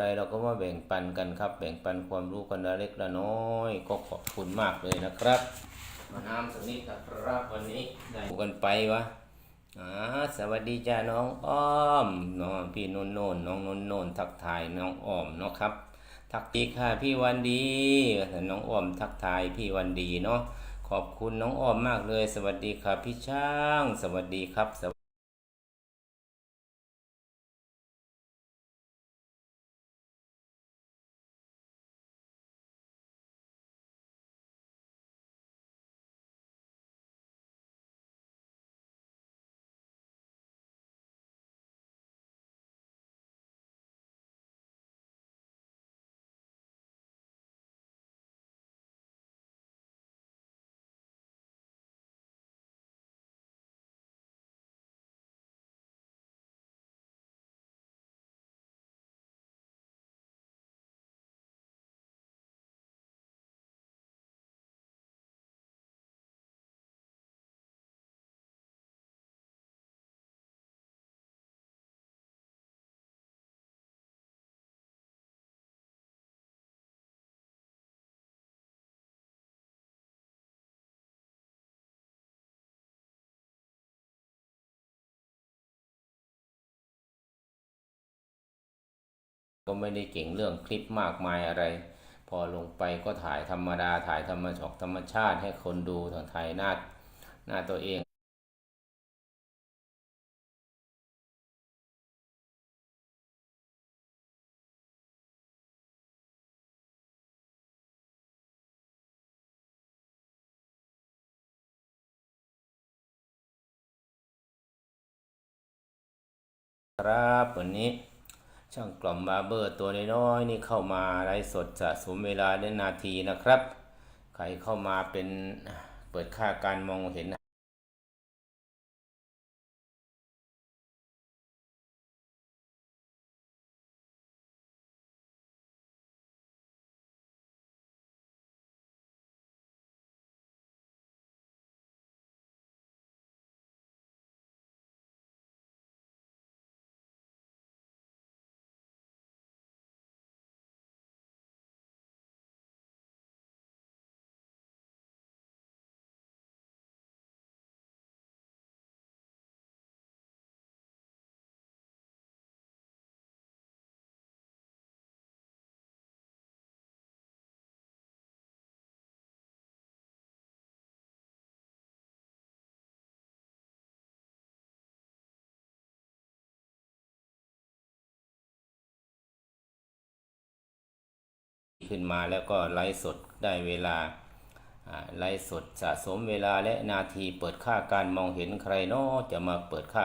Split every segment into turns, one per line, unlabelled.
อะไรเราก็มาแบ่งปันกันครับ แบ่งปันความรู้กันละเล็กละน้อย ก็ขอบคุณมากเลยนะครับมาน้ำสนิดนะครับวันนี้ได้ดูกันไปวะอ่าสวัสดีจ้าน้องอ้อมน้องพี่นนโนนน้องนนโนนทักทายน้องอ้อมเนาะครับทักดีค่ะพี่วันดีน้องอ้อมทักทายพี่วันดีเนาะขอบคุณน้องอ้อมมากเลย สวัสดีครับพี่ช่าง สวัสดีครับ ก็ไม่ได้เก่งเรื่องคลิปมากมายอะไร พอลงไปก็ถ่ายธรรมดาถ่ายธรรมชอกธรรมชาติให้คนดูทางถ่ายหน้าหน้าตัวเองครับวันนี้ ช่างกล่อมบาเบอร์ตัวน้อยๆนี่เข้ามาไลฟ์สดสะสมเวลาได้นาทีนะครับ ใครเข้ามาเป็นเปิดค่าการมองเห็น ขึ้นมาแล้วก็ไลฟ์สดได้เวลาไลฟ์สดสะสมเวลาและนาทีเปิดค่าการมองเห็นใครเนาะจะมาเปิดค่า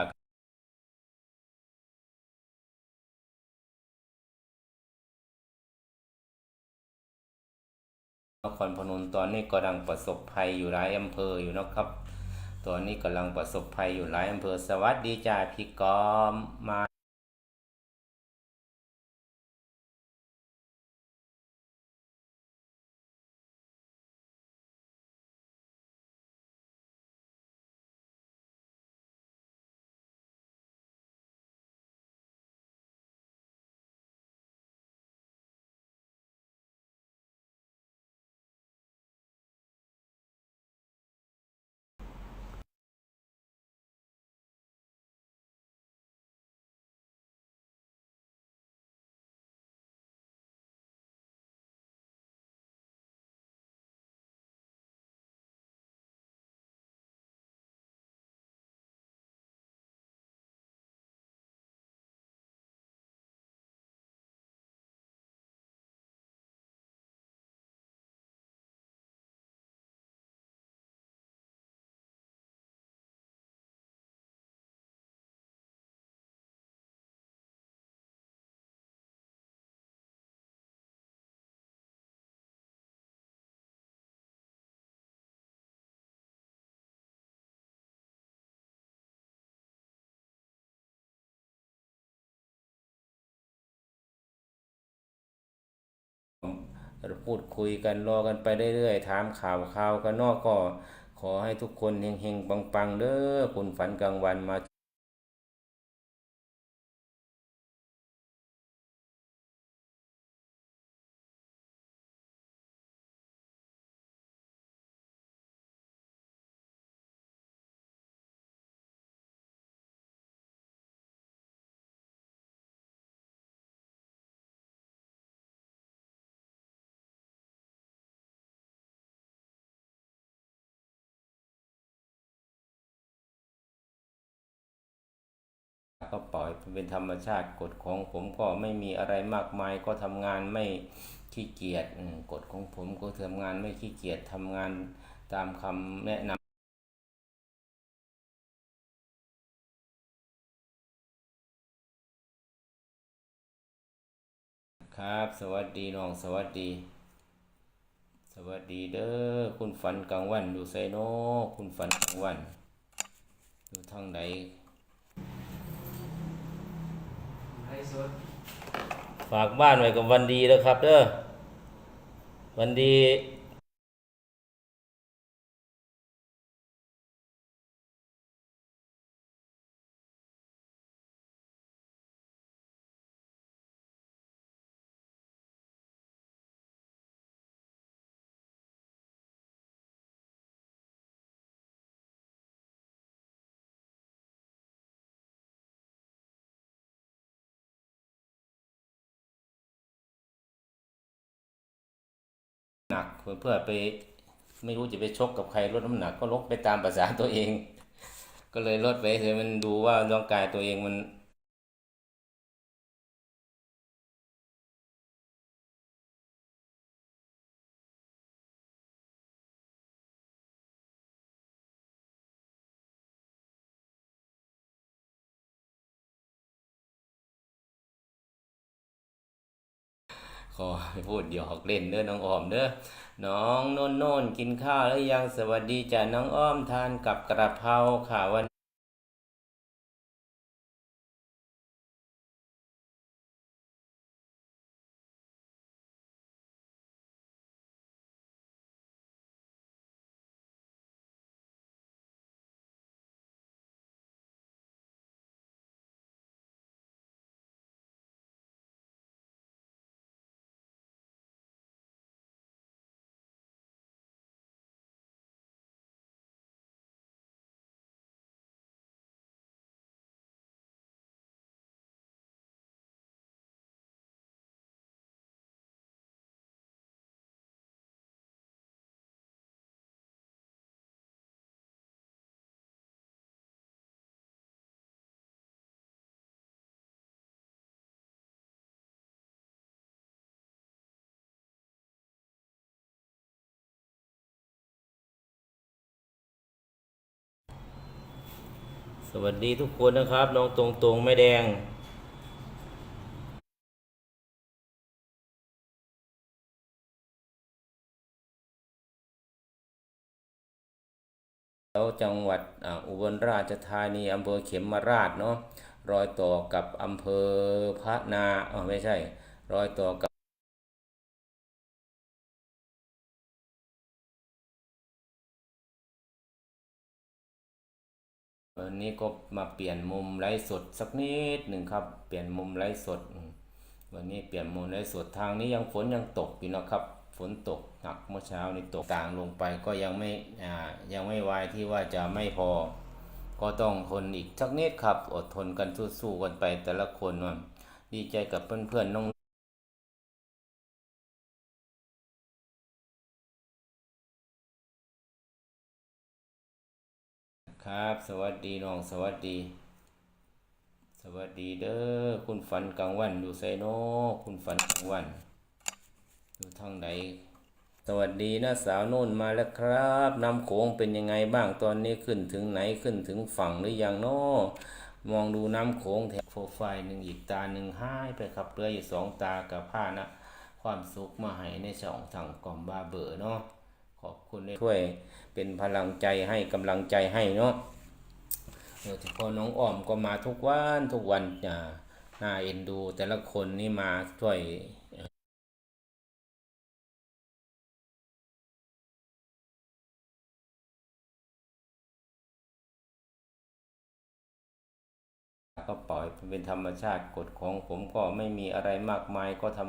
ครพนมตอนนี้กำลังประสบภัยอยู่หลายอำเภออยู่นะครับ ตอนนี้กำลังประสบภัยอยู่หลายอำเภอสวัสดีจ้าพี่กอมมา พูดคุยกันรอกันไปเรื่อยๆถามข่าวข่าวกันนอกก็ขอให้ทุกคนเฮงๆปังๆเด้อคุณฝันกลางวันมา ก็ปล่อยเป็นธรรมชาติกฎของผมก็ไม่มีอะไรมากมายก็ทำงานไม่ขี้เกียจกฎของผมก็ทำงานไม่ขี้เกียจทำงานตามคำแนะนำครับ สวัสดีน้องสวัสดี สวัสดีเด้อคุณฝันกลางวันอยู่ไซโนคุณฝันกลางวันอยู่ทางไหน
ไอ้สด
ฝากบ้านไว้กับวันดีแล้วครับเด้อวันดี นักเพื่อไปไม่รู้จะไปชกกับใครลดน้ำหนักก็ลดไปตามภาษาตัวเอง ก็เลยลดไปเลยมันดูว่าร่างกายตัวเองมัน ขอพูดหยอกเล่นเด้อน้องอ้อมเด้อน้องโน่นโน่นกินข้าวแล้วยังสวัสดีจ้ะน้องอ้อมทานกับกระเพราค่ะวัน วัสดีทุกคนนะครับน้องตรงตรงไม่แดง แล้วจังหวัดอ,อุบลราชธานีอำเภอเขมมราชเนาะรอยต่อกับอำเภอพระนาเออไม่ใช่ รอยต่อกับ วันนี้ก็มาเปลี่ยนมุมไลฟ์สดสักนิดหนึ่งครับ เปลี่ยนมุมไลฟ์สด วันนี้เปลี่ยนมุมไลฟ์สดทางนี้ยังฝนยังตกอยู่นะครับ ฝนตกหนักเมื่อเช้านี้ตกต่างลงไปก็ยังไม่อ่ายังไม่วายที่ว่าจะไม่พอ ก็ต้องทนอีกสักนิดครับ อดทนกันสู้ๆกันไปแต่ละคนดีใจกับเพื่อนๆน้อง ครับ สวัสดีน้องสวัสดี สวัสดีเด้อคุณฝันกลางวันอยู่ไซโนคุณฝันกลางวันอยู่ทางไหนสวัสดีนะสาวนุ่นมาแล้วครับน้ำโขงเป็นยังไงบ้างตอนนี้ขึ้นถึงไหนขึ้นถึงฝั่งหรือยังเนาะมองดูน้ำโขงแถบโปรไฟล์หนึ่งอีกตาหนึ่งหายไปครับเหลืออยู่สองตากับผ้านะความสุขมาให้ในช่องทางกล่อมบาเบอร์เนาะขอบคุณที่ช่วย เป็นพลังใจให้กำลังใจให้เนาะโดยเฉพาะน้องอ้อมก็มาทุกวันทุกวันอ่าน่าเอ็นดู แต่ละคนนี่มาช่วยก็ปล่อยเป็นธรรมชาติกฎของผมก็ไม่มีอะไรมากมายก็ทำ